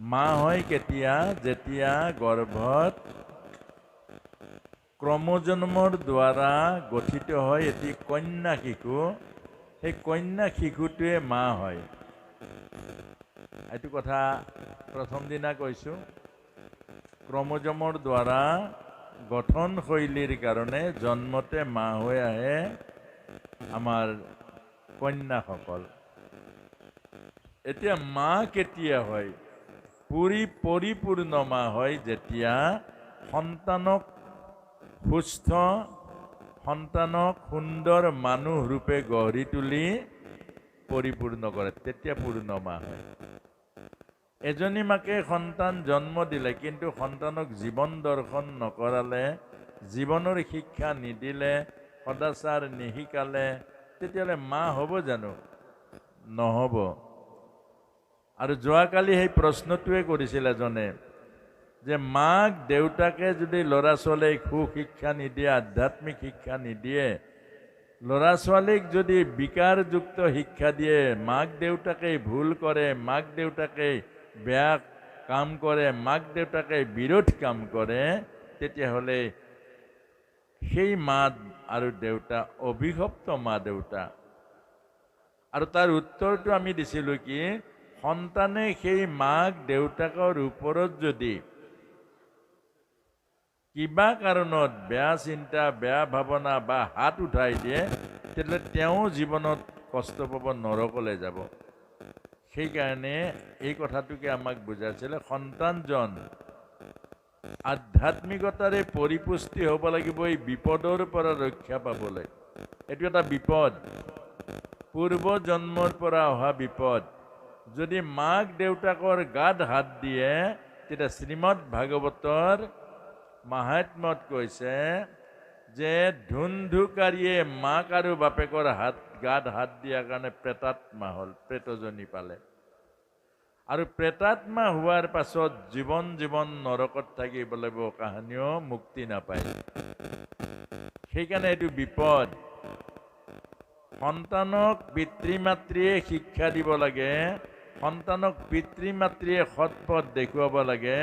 মা হয় কেতিয়া যেতিয়া গৰ্ভত ক্ৰমজন্মৰ দ্বাৰা গঠিত হয় এটি কন্যা শিশু সেই কন্যা শিশুটোৱে মা হয়। এইটো কথা প্ৰথম দিনা কৈছোঁ। ক্ৰমজমৰ দ্বাৰা গঠনশৈলীৰ কাৰণে জন্মতে মা হৈ আহে আমাৰ কন্যাসকল। এতিয়া মা কেতিয়া হয়? পুৰি পৰিপূৰ্ণ মা হয় যেতিয়া সন্তানক সুস্থ, সন্তানক সুন্দৰ মানুহ ৰূপে গঢ়ি তুলি পৰিপূৰ্ণ কৰে, তেতিয়া পূৰ্ণ মা হয়। এজনী মাকে সন্তান জন্ম দিলে, কিন্তু সন্তানক জীৱন দৰ্শন নকৰালে, জীৱনৰ শিক্ষা নিদিলে, সদাচাৰ নিশিকালে, তেতিয়াহ'লে মা হ'ব জানো? নহ'ব। আৰু যোৱাকালি সেই প্ৰশ্নটোৱে কৰিছিল এজনে যে মাক দেউতাকে যদি ল'ৰা ছোৱালীক সুশিক্ষা নিদিয়ে, আধ্যাত্মিক শিক্ষা নিদিয়ে ল'ৰা ছোৱালীক যদি বিকাৰযুক্ত শিক্ষা দিয়ে, মাক দেউতাকে ভুল কৰে, মাক দেউতাকে বেয়া কাম কৰে, মাক দেউতাকে বিৰোধ কাম কৰে, তেতিয়াহ'লে সেই মা আৰু দেউতা, অভিশপ্ত মা দেউতা। আৰু তাৰ উত্তৰটো আমি দিছিলোঁ কি সন্তানে সেই মাক দেউতাকৰ ওপৰত যদি কিবা কাৰণত বেয়া চিন্তা বেয়া ভাৱনা বা হাত উঠাই দিয়ে তেতিয়াহ'লে তেওঁ জীৱনত কষ্ট পাব নৰকলৈ যাব। সেইকাৰণে এই কথাটোকে আমাক বুজাইছিলে সন্তানজন আধ্যাত্মিকতাৰে পৰিপুষ্টি হ'ব লাগিব এই বিপদৰ পৰা ৰক্ষা পাবলৈ। এইটো এটা বিপদ। পূৰ্ব জন্মৰ পৰা অহা বিপদ। যদি মাক দেউতাকৰ গাত হাত দিয়ে, তেতিয়া শ্ৰীমদ ভাগৱতৰ মাহাত্মত কৈছে যে ধুন্ধুকাৰীয়ে মাক আৰু বাপেকৰ হাত, গাত হাত দিয়াৰ কাৰণে প্ৰেতাত্মা হ'ল, প্ৰেতজনী পালে। আৰু প্ৰেতাত্মা হোৱাৰ পাছত জীৱন জীৱন নৰকত থাকিব লাগিব কাহানিও মুক্তি নাপায়। সেইকাৰণে এইটো বিপদ। সন্তানক পিতৃ মাতৃয়ে শিক্ষা দিব লাগে। সন্তানক পিতৃ মাতৃয়ে সৎ পথ দেখুৱাব লাগে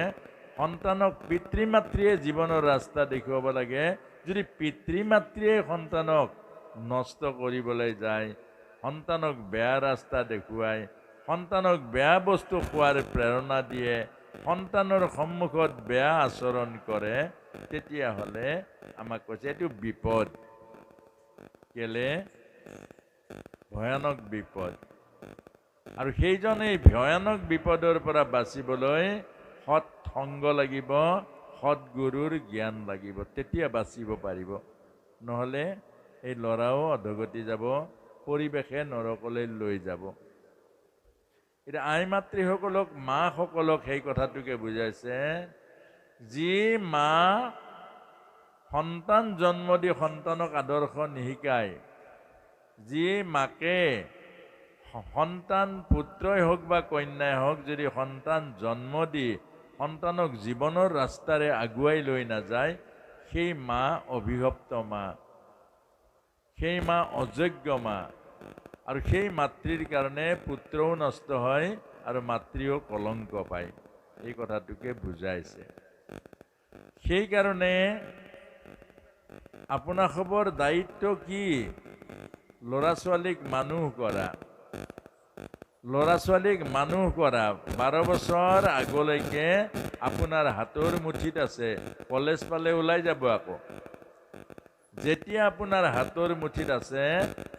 সন্তানক পিতৃ মাতৃয়ে জীৱনৰ ৰাস্তা দেখুৱাব লাগে। যদি পিতৃ মাতৃয়ে সন্তানক নষ্ট কৰিবলৈ যায় সন্তানক বেয়া ৰাস্তা দেখুৱায় সন্তানক বেয়া বস্তু খোৱাৰ প্ৰেৰণা দিয়ে সন্তানৰ সন্মুখত বেয়া আচৰণ কৰে তেতিয়াহ'লে আমাক কৈছে এইটো বিপদ। কেলে? ভয়ানক বিপদ। আৰু সেইজন এই ভয়ানক বিপদৰ পৰা বাচিবলৈ সৎ সংগ লাগিব সৎগুৰুৰ জ্ঞান লাগিব তেতিয়া বাচিব পাৰিব। নহ'লে এই ল'ৰাও অধগতি যাব পৰিৱেশে নৰকলৈ লৈ যাব। এতিয়া আই মাতৃসকলক মাসকলক সেই কথাটোকে বুজাইছে যি মা সন্তান জন্ম দি সন্তানক আদৰ্শ নিশিকায় যি মাকে সন্তান পুত্ৰই হওক বা কন্যাই হওক, যদি সন্তান জন্ম দি সন্তানক জীৱনৰ ৰাস্তাৰে আগুৱাই লৈ নাযায়, সেই মা অভিশপ্ত মা, সেই মা অযোগ্য মা, আৰু সেই মাতৃৰ কাৰণে পুত্ৰও নষ্ট হয় আৰু মাতৃও কলংক পায়। এই কথাটোকে বুজাইছে। সেইকাৰণে আপোনাসৱৰ দায়িত্ব কি? ল'ৰা ছোৱালীক মানুহ কৰা। ল'ৰা ছোৱালীক মানুহ কৰা। বাৰ বছৰ আগলৈকে আপোনাৰ হাতৰ মুঠিত আছে কলেজ পালে ওলাই যাব আকৌ। যেতিয়া আপোনাৰ হাতৰ মুঠিত আছে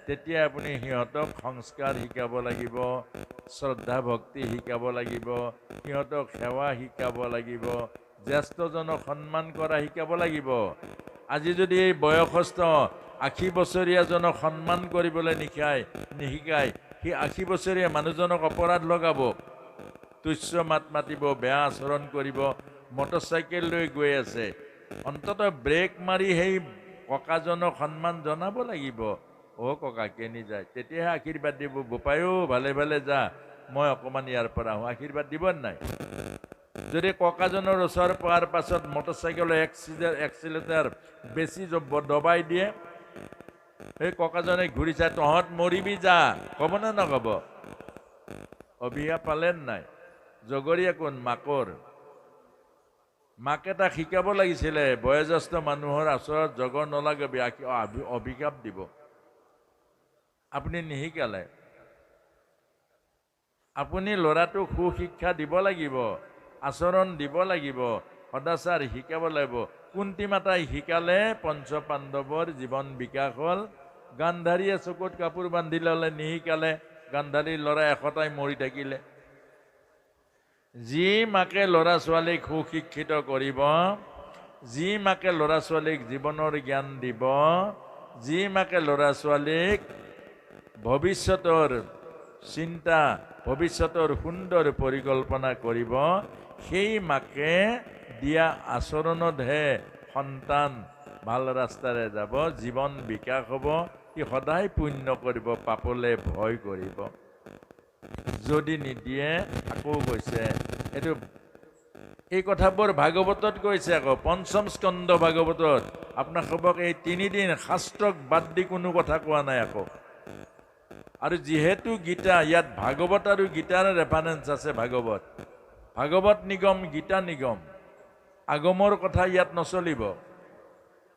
তেতিয়া আপুনি সিহঁতক সংস্কাৰ শিকাব লাগিব শ্ৰদ্ধা ভক্তি শিকাব লাগিব সিহঁতক সেৱা শিকাব লাগিব জ্যেষ্ঠজনক সন্মান কৰা শিকাব লাগিব। আজি যদি এই বয়সস্থ আশী বছৰীয়াজনক সন্মান কৰিবলৈ নিশিকায় নিশিকায় সেই আশী বছৰীয়া মানুহজনক অপৰাধ লগাব। তুচ্ছ মাত মাতিব বেয়া আচৰণ কৰিব মটৰচাইকেল লৈ গৈ আছে। অন্ততঃ ব্ৰেক মাৰি সেই ককাজনক সন্মান জনাব লাগিব। অ' ককা কেনি যায়? তেতিয়াহে আশীৰ্বাদ দিব। বোপায়ো ভালে ভালে যা। মই অকণমান ইয়াৰ পৰা আহোঁ। আশীৰ্বাদ দিব নাই? যদি ককাজনৰ ওচৰ পোৱাৰ পাছত মটৰচাইকেলৰ এক্সিডেণ্ট এক্সিলেটাৰ বেছি দবাই দিয়ে সেই ককাজনে ঘূৰি চাই তহঁত মৰিবি যা ক'ব নে নক'ব? অভিশাপ পালে নে নাই। জগৰীয়া কোন? মাকৰ। মাকে তাক শিকাব লাগিছিলে বয়োজ্যেষ্ঠ মানুহৰ আচৰত জগৰ অভি- অভিশাপ দিব। আপুনি নিশিকালে। আপুনি ল'ৰাটোক সুশিক্ষা দিব লাগিব আচৰণ দিব লাগিব সদাচাৰ শিকাব লাগিব। কুন্তি মাতাই শিকালে পঞ্চ পাণ্ডৱৰ জীৱন বিকাশ হ'ল। গান্ধাৰীয়ে চকুত কাপোৰ বান্ধি ল'লে, নিশিকালে গান্ধাৰীৰ ল'ৰা এশটাই মৰি থাকিলে। যি মাকে ল'ৰা ছোৱালীক সুশিক্ষিত কৰিব, যি মাকে ল'ৰা ছোৱালীক জীৱনৰ জ্ঞান দিব, যি মাকে ল'ৰা ছোৱালীক ভৱিষ্যতৰ চিন্তা, ভৱিষ্যতৰ সুন্দৰ পৰিকল্পনা কৰিব সেই মাকে দিয়া আচৰণতহে সন্তান ভাল ৰাস্তাৰে যাব জীৱন বিকাশ হ'ব সি সদায় পুণ্য কৰিব পাপলে ভয় কৰিব। যদি নিদিয়ে আকৌ কৈছে এইটো এই কথাবোৰ ভাগৱতত কৈছে আকৌ পঞ্চম স্কন্ধ ভাগৱতত আপোনাক সবক এই তিনিদিন শাস্ত্ৰক বাদ দি কোনো কথা কোৱা নাই আকৌ। আৰু যিহেতু গীতা ইয়াত ভাগৱত আৰু গীতাৰ ৰেফাৰেঞ্চ আছে ভাগৱত। ভাগৱত নিগম গীতা নিগম। আগমৰ কথা ইয়াত নচলিব।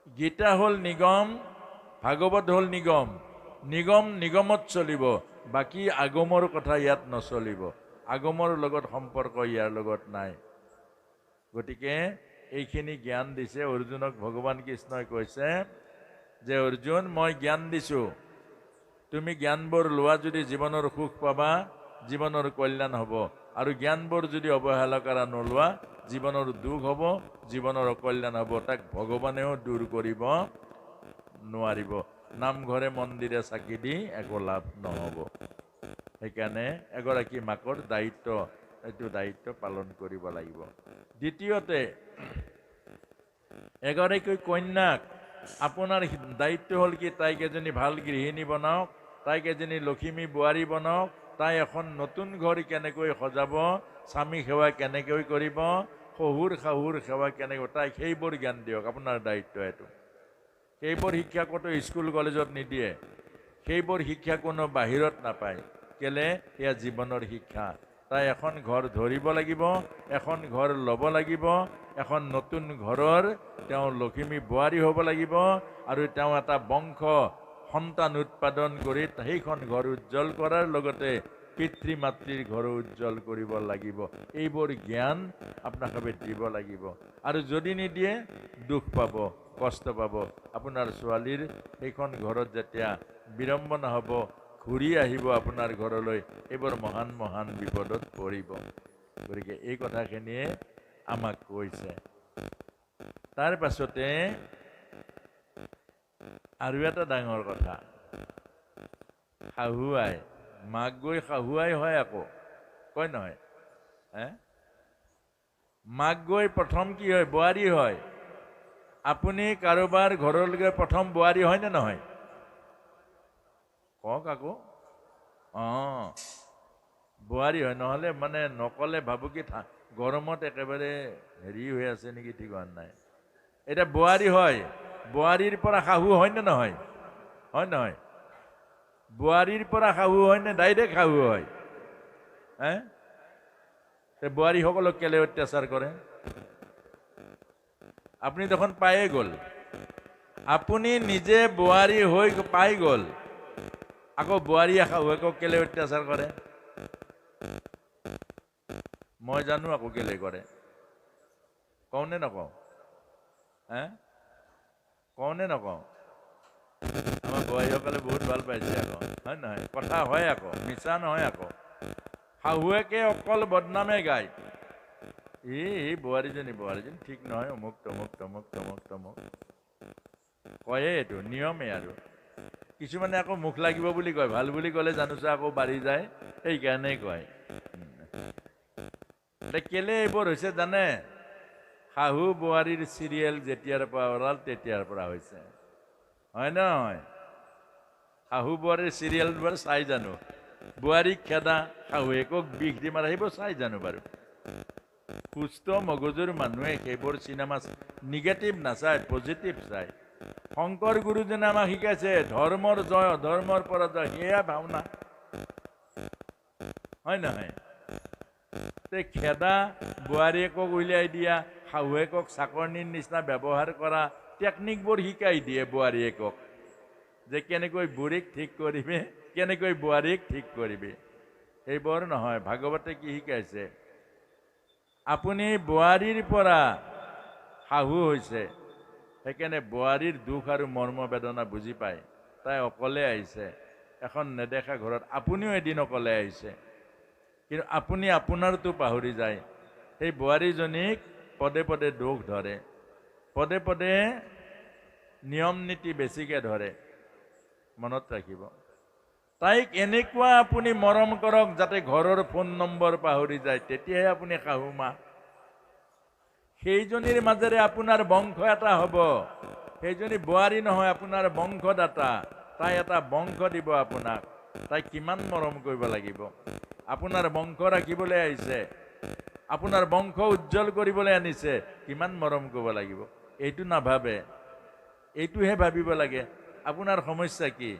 গীতা হ'ল নিগম ভাগৱত হ'ল নিগম। নিগম নিগমত চলিব। বাকী আগমৰ কথা ইয়াত নচলিব। আগমৰ লগত সম্পৰ্ক ইয়াৰ লগত নাই। গতিকে এইখিনি জ্ঞান দিছে অৰ্জুনক ভগৱান কৃষ্ণই কৈছে যে অৰ্জুন মই জ্ঞান দিছোঁ। তুমি জ্ঞানবোৰ লোৱা যদি জীৱনৰ সুখ পাবা জীৱনৰ কল্যাণ হ'ব। আৰু জ্ঞানবোৰ যদি অৱহেলা কৰা নোলোৱা জীৱনৰ দুখ হ'ব জীৱনৰ অকল্যাণ হ'ব তাক ভগৱানেও দূৰ কৰিব নোৱাৰিব। নামঘৰে মন্দিৰে চাকি দি একো লাভ নহ'ব। সেইকাৰণে এগৰাকী মাকৰ দায়িত্ব এইটো দায়িত্ব পালন কৰিব লাগিব। দ্বিতীয়তে এগৰাকী কন্যাক আপোনাৰ দায়িত্ব হ'ল কি তাইক এজনী ভাল গৃহিণী বনাওক তাইক এজনী লখিমী বোৱাৰী বনাওক তাই এখন নতুন ঘৰ কেনেকৈ সজাব স্বামী সেৱা কেনেকৈ কৰিব শহুৰ শাহুৰ সেৱা কেনেকৈ তাইক সেইবোৰ জ্ঞান দিয়ক আপোনাৰ দায়িত্ব এইটো। সেইবোৰ শিক্ষা ক'তো স্কুল কলেজত নিদিয়ে। সেইবোৰ শিক্ষা কোনো বাহিৰত নাপায়। কেলে? সেয়া জীৱনৰ শিক্ষা। তাই এখন ঘৰ ধৰিব লাগিব এখন ঘৰ ল'ব লাগিব এখন নতুন ঘৰৰ তেওঁ লখিমী বোৱাৰী হ'ব লাগিব আৰু তেওঁ এটা বংশ সন্তান উৎপাদন কৰি সেইখন ঘৰ উজ্জ্বল কৰাৰ লগতে পিতৃ মাতৃৰ ঘৰো উজ্জ্বল কৰিব লাগিব। এইবোৰ জ্ঞান আপোনালোকে দিব লাগিব। আৰু যদি নিদিয়ে দুখ পাব কষ্ট পাব। আপোনাৰ ছোৱালীৰ সেইখন ঘৰত যেতিয়া বিড়ম্বনা হ'ব ঘূৰি আহিব আপোনাৰ ঘৰলৈ এইবোৰ মহান মহান বিপদত পৰিব। গতিকে এই কথাখিনিয়ে আমাক কৈছে। তাৰ পাছতে আৰু এটা ডাঙৰ কথা। শাহুৱাই মাক গৈ শাহুৱাই হয় আকৌ কয় নহয়? হে? মাক গৈ প্ৰথম কি হয়? বোৱাৰী হয়। আপুনি কাৰোবাৰ ঘৰলৈকে প্ৰথম বোৱাৰী হয়নে নহয়? কওক আকৌ। অঁ। বোৱাৰী হয় নহ'লে মানে নকলে ভাবো কি গৰমত একেবাৰে হেৰি হৈ আছে নেকি ঠিক হোৱা নাই। এতিয়া বোৱাৰী হয়। বোৱাৰীৰ পৰা শাহু হয়নে নহয়? হয় নহয়। বোৱাৰীৰ পৰা শাহু হয়নে ডাইৰেক্ট শাহু হয়? হে? বোৱাৰীসকলক কেলে অত্যাচাৰ কৰে? আপুনি দেখোন পায়ে গ'ল। আপুনি নিজে বোৱাৰী হৈ পাই গ'ল। আকৌ বোৱাৰীয়ে শাহুৱেকক কেলে অত্যাচাৰ কৰে? মই জানো আকৌ কেলে কৰে। কওঁ নে নকওঁ? হে? কওঁ নে নকওঁ? আমাৰ বোৱাৰীসকলে বহুত ভাল পাইছে আকৌ। হয় নহয়? কথা হয় আকৌ মিছা নহয় আকৌ। শাহুৱেকে অকল বদনামে গায়। এই বোৱাৰীজনী বোৱাৰীজনী ঠিক নহয় অমুক তমুক তমুক তমুক তমুক। কয়ে এইটো নিয়মে আৰু। কিছুমানে আকৌ মুখ লাগিব বুলি কয় ভাল বুলি ক'লে জানোচা আকৌ বাঢ়ি যায়। সেইকাৰণেই কয়। কেলে এইবোৰ হৈছে জানে? শাহু বোৱাৰীৰ চিৰিয়েল যেতিয়াৰ পৰা ওলাল তেতিয়াৰ পৰা হৈছে। হয় নহয়? শাহু বোৱাৰীৰ চিৰিয়েলবোৰ চাই জানো। বোৱাৰীক খেদা শাহুৱেকক বিষ দি মাৰা সেইবোৰ চাই জানো বাৰু। সুস্থ মগজুৰ মানুহে সেইবোৰ চিনেমা নিগেটিভ নাচায় পজিটিভ চায়। শংকৰ গুৰুজনে আমাক শিকাইছে ধৰ্মৰ জয় অধৰ্মৰ পৰা জয় সেয়া ভাওনা। হয় নহয়? খেদা বোৱাৰীয়েকক উলিয়াই দিয়া শাহুৱেকক চাকৰণিৰ নিচিনা ব্যৱহাৰ কৰা টেকনিকবোৰ শিকাই দিয়ে বোৱাৰীয়েকক। যে কেনেকৈ বুঢ়ীক ঠিক কৰিবি, কেনেকৈ বোৱাৰীক ঠিক কৰিবি। সেইবোৰ নহয়, ভাগৱতে কি শিকাইছে? আপুনি বোৱাৰীৰ পৰা শাহু হৈছে, সেইকাৰণে বোৱাৰীৰ দুখ আৰু মৰ্ম বেদনা বুজি পায়। তাই অকলে আহিছে, এখন নেদেখা ঘৰত। আপুনিও এদিন অকলে আহিছে। কিন্তু আপুনি আপোনাৰতো পাহৰি যায়। সেই বোৱাৰীজনীক পদে পদে দুখ ধৰে, পদে পদে নিয়ম নীতি বেছিকৈ ধৰে, মনত ৰাখিব। তাইক এনেকুৱা আপুনি মৰম কৰক যাতে ঘৰৰ ফোন নম্বৰ পাহৰি যায়, তেতিয়াহে আপুনি শাহু মা সেইজনীৰ মাজেৰে আপোনাৰ বংশ এটা হ'ব, সেইজনী বোৱাৰী নহয়, আপোনাৰ বংশদাতা। তাই এটা বংশ দিব আপোনাক। তাই কিমান মৰম কৰিব লাগিব। আপোনাৰ বংশ ৰাখিবলৈ আহিছে। আপোনাৰ বংশ উজ্জ্বল কৰিবলৈ আনিছে কিমান মৰম কৰিব লাগিব। এইটো নাভাবে। এইটোহে ভাবিব লাগে। আপোনাৰ সমস্যা কি?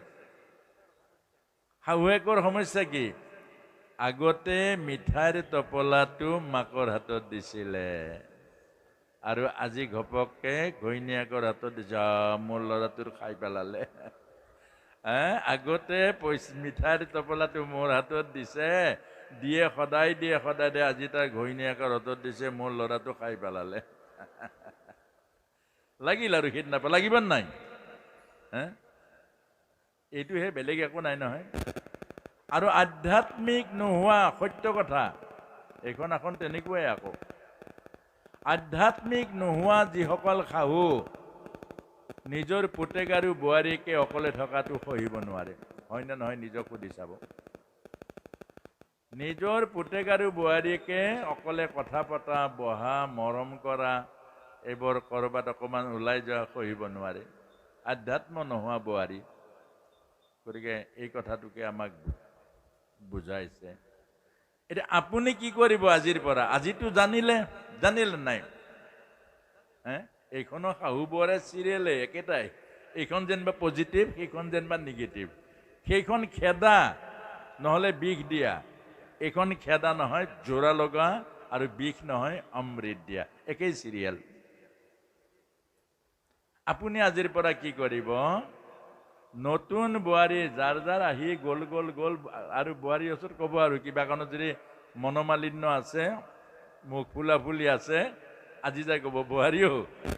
শাহুৱেকৰ সমস্যা কি? আগতে মিঠাইৰ টোপোলাটো মাকৰ হাতত দিছিলে। আৰু আজি ঘপককে ঘৈণীয়েকৰ হাতত দিছে। মোৰ ল'ৰাটোৰ খাই পেলালে? আগতে পইচা মিঠাইৰ টোপোলাটো মোৰ হাতত দিছে। দিয়ে সদায় দিয়ে সদায় দিয়ে আজি তাৰ ঘৈণীয়েকৰ হাতত দিছে মোৰ ল'ৰাটো খাই পেলালে। লাগিল আৰু সিদিনা পৰা লাগিব নাই? হে? এইটোহে বেলেগ একো নাই নহয়। আৰু আধ্যাত্মিক নোহোৱা সত্য কথা এইখন এখন তেনেকুৱাই আকৌ। আধ্যাত্মিক নোহোৱা যিসকল শাহু নিজৰ পুতেক আৰু বোৱাৰীকে অকলে থকাটো সহিব নোৱাৰে। হয়নে নহয়? নিজক সুধি চাব। নিজৰ পুতেক আৰু বোৱাৰীকে অকলে কথা পতা বহা মৰম কৰা এইবোৰ ক'ৰবাত অকণমান ওলাই যোৱা সহিব নোৱাৰে। আধ্যাত্ম নোহোৱা বোৱাৰী। গতিকে এই কথাটোকে আমাক বুজাইছে। এতিয়া আপুনি কি কৰিব আজিৰ পৰা? আজিতো জানিলে জানিলে নাই? হে? এইখনৰ শাহু বোৱাৰে চিৰিয়েলে একেটাই। এইখন যেনিবা পজিটিভ সেইখন যেনিবা নিগেটিভ সেইখন খেদা নহ'লে বিষ দিয়া। এইখন খেদা নহয় জোৰা লগা আৰু বিষ নহয় অমৃত দিয়া। একেই চিৰিয়েল। আপুনি আজিৰ পৰা কি কৰিব? নতুন বোৱাৰী যাৰ যাৰ আহি গ'ল গ'ল গ'ল আৰু বোৱাৰীৰ ওচৰত ক'ব আৰু কিবা কাৰণত যদি মনোমালিন্য আছে মুখ ফুলা ফুলি আছে আজি যাই ক'ব বোৱাৰীও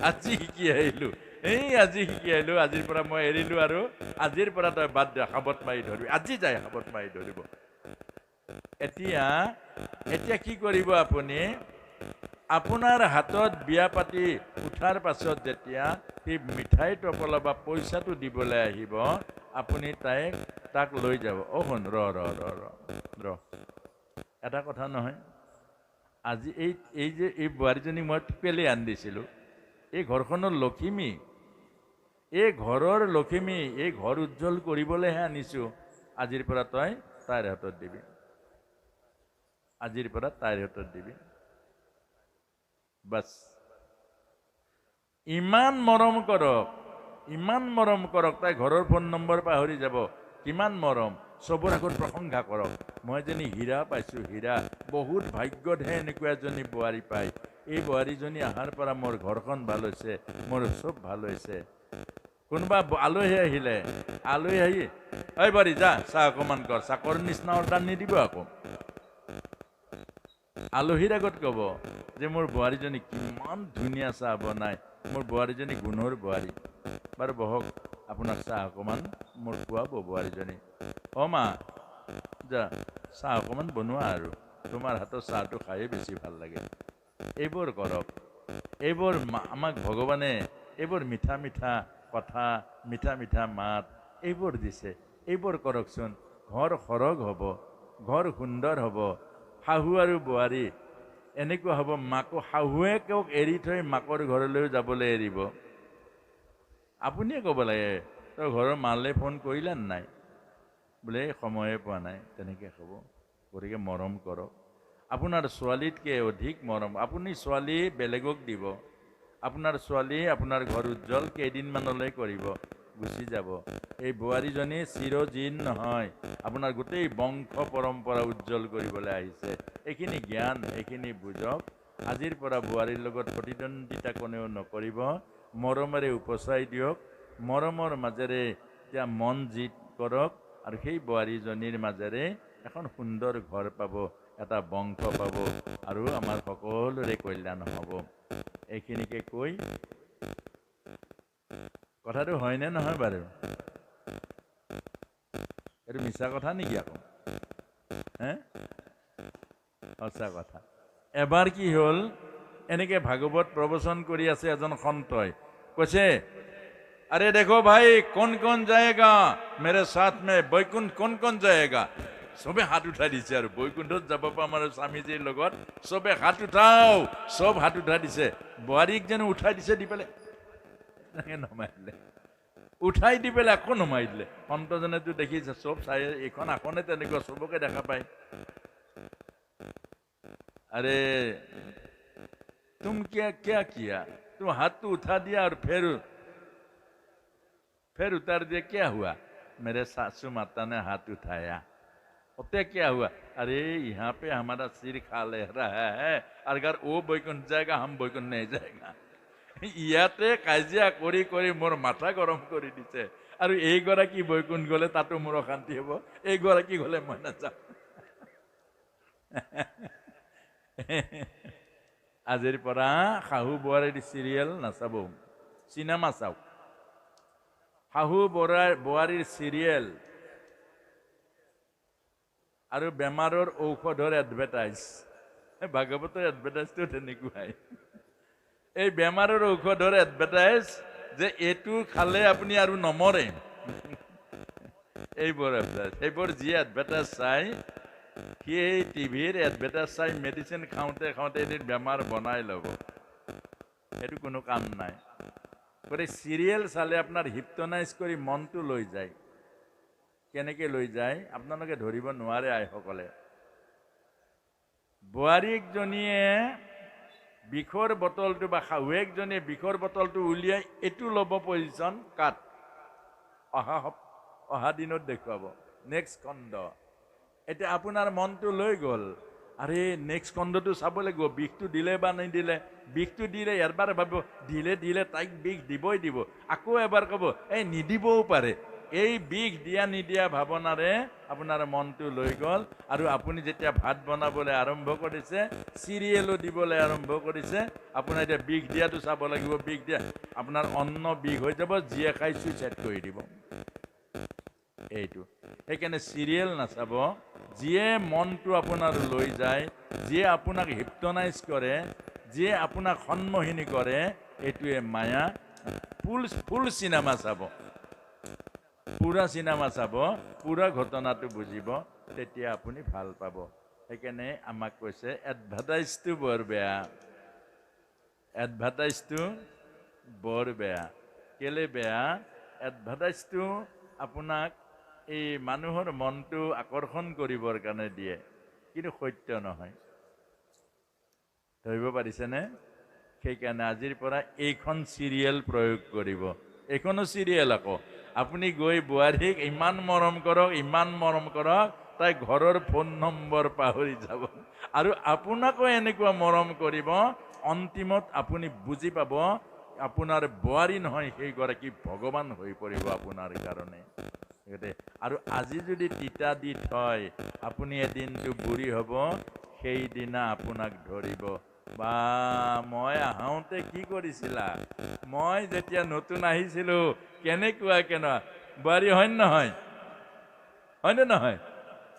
আজি শিকি আহিলোঁ। এই আজি শিকি আহিলোঁ আজিৰ পৰা মই এৰিলোঁ আৰু আজিৰ পৰা তই বাদ দে সাবত মাৰি ধৰিবি। আজি যাই সাবত মাৰি ধৰিব। এতিয়া এতিয়া কি কৰিব আপুনি? আপোনাৰ হাতত বিয়া পাতি উঠাৰ পাছত যেতিয়া সেই মিঠাই টোপলা বা পইচাটো দিবলৈ আহিব আপুনি তাইক তাক লৈ যাব। অ শুন ৰ ৰ ৰ ৰ ৰ। এটা কথা নহয়। আজি এই এই যে এই বোৱাৰীজনীক মই কেলৈ আনি দিছিলোঁ। এই ঘৰখনৰ লখিমী এই ঘৰৰ লখিমী এই ঘৰ উজ্জ্বল কৰিবলৈহে আনিছোঁ। আজিৰ পৰা তই তাইৰ হাতত দিবি। আজিৰ পৰা তাইৰ হাতত দিবি বাছ ইমান মৰম কৰক ইমান মৰম কৰক তাই ঘৰৰ ফোন নম্বৰ পাহৰি যাব কিমান মৰম চবৰ আগত প্ৰশংসা কৰক মই এজনী হীৰা পাইছোঁ হীৰা বহুত ভাগ্যতহে এনেকুৱা এজনী বোৱাৰী পায় এই বোৱাৰীজনী অহাৰ পৰা মোৰ ঘৰখন ভাল হৈছে মোৰ চব ভাল হৈছে কোনোবা আলহী আহিলে আলহী আহি ঐ বোৱাৰী যা চাহ অকণমান কৰ চাকৰ নিচিনা অৰ্ডাৰ নিদিব আকৌ আলহীৰ আগত ক'ব যে মোৰ বোৱাৰীজনী কিমান ধুনীয়া চাহ বনায় মোৰ বোৱাৰীজনী গুণৰ বোৱাৰী। বাৰু বহক আপোনাক চাহ অকণমান মোৰ খুৱাব বোৱাৰীজনী। অ মা যা চাহ অকণমান বনোৱা আৰু তোমাৰ হাতৰ চাহটো খায়েই বেছি ভাল লাগে। এইবোৰ কৰক এইবোৰ মা- আমাক ভগৱানে এইবোৰ মিঠা মিঠা কথা মিঠা মিঠা মাত এইবোৰ দিছে। এইবোৰ কৰকচোন ঘৰ সৰগ হ'ব ঘৰ সুন্দৰ হ'ব শাহু আৰু বোৱাৰী। এনেকুৱা হ'ব মাকো শাহুৱেকক এৰি থৈ মাকৰ ঘৰলৈও যাবলৈ এৰিব। আপুনিয়ে ক'ব লাগে তই ঘৰৰ মালে ফোন কৰিলে নাই? বোলে "এই সময়ে পোৱা নাই তেনেকৈ হ'ব গতিকে মৰম কৰক। আপোনাৰ ছোৱালীতকৈ অধিক মৰম। আপুনি ছোৱালী বেলেগক দিব। আপোনাৰ ছোৱালী আপোনাৰ ঘৰ উজ্জ্বল কেইদিনমানলৈ কৰিব। গুচি যাব। এই বোৱাৰীজনী চিৰজীন নহয়। আপোনাৰ গোটেই বংশ পৰম্পৰা উজ্জ্বল কৰিবলৈ আহিছে। এইখিনি জ্ঞান এইখিনি বুজক। আজিৰ পৰা বোৱাৰীৰ লগত প্ৰতিদ্বন্দ্বিতা কোনেও নকৰিব। মৰমেৰে উপচাই দিয়ক। মৰমৰ মাজেৰে এতিয়া মন জিত কৰক আৰু সেই বোৱাৰীজনীৰ মাজেৰে এখন সুন্দৰ ঘৰ পাব এটা বংশ পাব আৰু আমাৰ সকলোৰে কল্যাণ হ'ব। এইখিনিকে কৈ কথাটো হয়নে নহয় বাৰু এইটো মিছা কথা নেকি আকৌ হে সঁচা কথা এবাৰ কি হ'ল এনেকে ভাগৱত প্ৰবচন কৰি আছে এজন সন্তই কৈছে अरे देखो भाई कौन कौन जाएगा मेरे साथ में বৈকুণ্ঠ কোন কোন जाएगा চবে হাত উঠাই দিছে আৰু বৈকুণ্ঠত যাব পৰা আমাৰ স্বামীজীৰ লগত চবে হাত উঠাও চব হাত উঠাই দিছে বোৱাৰীক যেন উঠাই দিছে দি পেলাই এনেকে নমাই দিলে উঠাই দি পেলাই আকৌ নমাই দিলে সন্তজনেতো দেখিছে চব চাই এইখন আসনে তেনেকুৱা চবকে দেখা পায় अरे तुम क्या क्या किया तुम हाथ तो उठा दिया और फिर फिर उतार दिया क्या हुआ मेरे सासू माता ने हाथ उठाया होते क्या हुआ अरे यहाँ पे हमारा सिर खा ले रहा है और अगर वो बैकुंठ जाएगा हम बैकुंठ नहीं जाएगा ইয়াতে কাজিয়া কৰি কৰি মোৰ মাথা গৰম কৰি দিছে। আৰু এইগৰাকী বৈকুণ্ঠ গ'লে তাতো মোৰ অশান্তি হ'ব। এইগৰাকী গ'লে মই নাযাওঁ। আজিৰ পৰা শাহু বোৱাৰীৰ চিৰিয়েল নাচাব। চিনেমা চাওক। শাহু বোৱাৰীৰ বোৱাৰীৰ চিৰিয়েল। আৰু বেমাৰৰ ঔষধৰ এডভাৰটাইজ ভাগৱতৰ এডভাৰটাইজটো তেনেকুৱাই। এই বেমাৰৰ ঔষধৰ এডভাৰটাইজ যে এইটো খালে আপুনি আৰু নমৰে। এইবোৰ এডভাৰটাইজ সেইবোৰ যি এডভাৰটাইজ চাই সি এই টিভিৰ এডভাৰটাইজ চাই মেডিচিন খাওঁতে খাওঁতে এদিন বেমাৰ বনাই ল'ব। সেইটো কোনো কাম নাই। গতিকে চিৰিয়েল চালে আপোনাৰ হিপটনাইজ কৰি মনটো লৈ যায়। কেনেকৈ লৈ যায় আপোনালোকে ধৰিব নোৱাৰে আইসকলে। বোৱাৰীকজনীয়ে বিষৰ বটলটো বা শাহুৱেকজনীয়ে বিষৰ বটলটো উলিয়াই এইটো ল'ব পজিশ্যন কাট অহা অহা দিনত দেখুৱাব। নেক্সট খণ্ড। এতিয়া আপোনাৰ মনটো লৈ গ'ল। আৰে নেক্সট খণ্ডটো চাব লাগিব। বিষটো দিলে বা নিদিলে? বিষটো দিলে এবাৰ ভাবিব দিলে দিলে তাইক বিষ দিবই দিব। আকৌ এবাৰ ক'ব এই নিদিবও পাৰে। এই বিষ দিয়া নিদিয়া ভাৱনাৰে আপোনাৰ মনটো লৈ গ'ল আৰু আপুনি যেতিয়া ভাত বনাবলৈ আৰম্ভ কৰিছে চিৰিয়েলো দিবলৈ আৰম্ভ কৰিছে আপোনাৰ এতিয়া বিষ দিয়াটো চাব লাগিব বিষ দিয়া আপোনাৰ অন্ন বিষ হৈ যাব যিয়ে খাই চুইচাইড কৰি দিব। এইটো। সেইকাৰণে চিৰিয়েল নাচাব যিয়ে মনটো আপোনাৰ লৈ যায় যিয়ে আপোনাক হিপটনাইজ কৰে যিয়ে আপোনাক সন্মোহিনী কৰে এইটোৱে মায়া। ফুল ফুল চিনেমা চাব। পুৰা চিনেমা চাব পুৰা ঘটনাটো বুজিব তেতিয়া আপুনি ভাল পাব। সেইকাৰণে আমাক কৈছে এডভাৰটাইজটো বৰ বেয়া। এডভাৰটাইজটো বৰ বেয়া। কেলে বেয়া? এডভাৰটাইজটো আপোনাক এই মানুহৰ মনটো আকৰ্ষণ কৰিবৰ কাৰণে দিয়ে কিন্তু সত্য নহয়। ধৰিব পাৰিছেনে? সেইকাৰণে আজিৰ পৰা এইখন চিৰিয়েল প্ৰয়োগ কৰিব। এইখনো চিৰিয়েল আকৌ। আপুনি গৈ বোৱাৰীক ইমান মৰম কৰক, ইমান মৰম কৰক, তাই ঘৰৰ ফোন নম্বৰ পাহৰি যাব। আৰু আপোনাকো এনেকুৱা মৰম কৰিব, অন্তিমত আপুনি বুজি পাব, আপোনাৰ বোৱাৰী নহয়, সেইগৰাকী ভগৱান হৈ পৰিব আপোনাৰ কাৰণে। গতিকে, আৰু আজি যদি তিতা দি থয়, আপুনি এদিনটো বুঢ়ী হ'ব, সেইদিনা আপোনাক ধৰিব। বা মই আহোঁতে কি কৰিছিলা? মই যেতিয়া নতুন আহিছিলো, কেনেকুৱা কেনেকুৱা? বোৱাৰী হয় নহয়? হয়নে নহয়?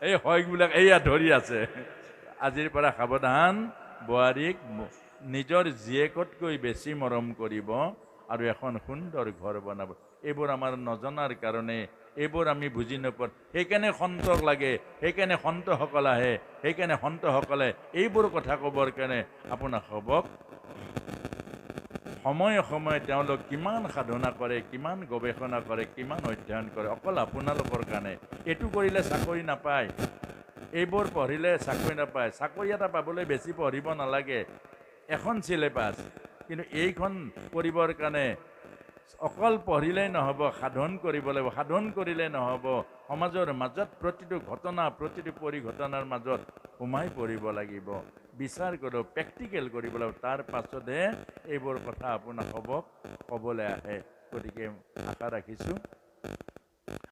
এই হয়বিলাক এইয়া ধৰি আছে। আজিৰ পৰা সাৱধান, বোৱাৰীক নিজৰ জীয়েকতকৈ বেছি মৰম কৰিব আৰু এখন সুন্দৰ ঘৰ বনাব। এইবোৰ আমাৰ নজনাৰ কাৰণে এইবোৰ আমি বুজি নোপোৱা সেইকাৰণে সন্তক লাগে সেইকাৰণে সন্তসকল আহে সেইকাৰণে সন্তসকলে এইবোৰ কথা ক'বৰ কাৰণে আপোনাক হ'বক। সময়ে সময়ে তেওঁলোক কিমান সাধনা কৰে কিমান গৱেষণা কৰে কিমান অধ্যয়ন কৰে অকল আপোনালোকৰ কাৰণে। এইটো কৰিলে চাকৰি নাপায়। এইবোৰ পঢ়িলে চাকৰি নাপায়। চাকৰি এটা পাবলৈ বেছি পঢ়িব নালাগে। এখন চিলেবাছ। কিন্তু এইখন কৰিবৰ কাৰণে অকল পঢ়িলেই নহ'ব সাধন কৰিব লাগিব সাধন কৰিলে নহ'ব সমাজৰ মাজত প্ৰতিটো ঘটনা প্ৰতিটো পৰিঘটনাৰ মাজত সোমাই পৰিব লাগিব বিচাৰ কৰিব প্ৰেক্টিকেল কৰিব লাগিব তাৰ পাছতহে এইবোৰ কথা আপোনাক হ'ব ক'বলৈ আহে। গতিকে আশা ৰাখিছোঁ।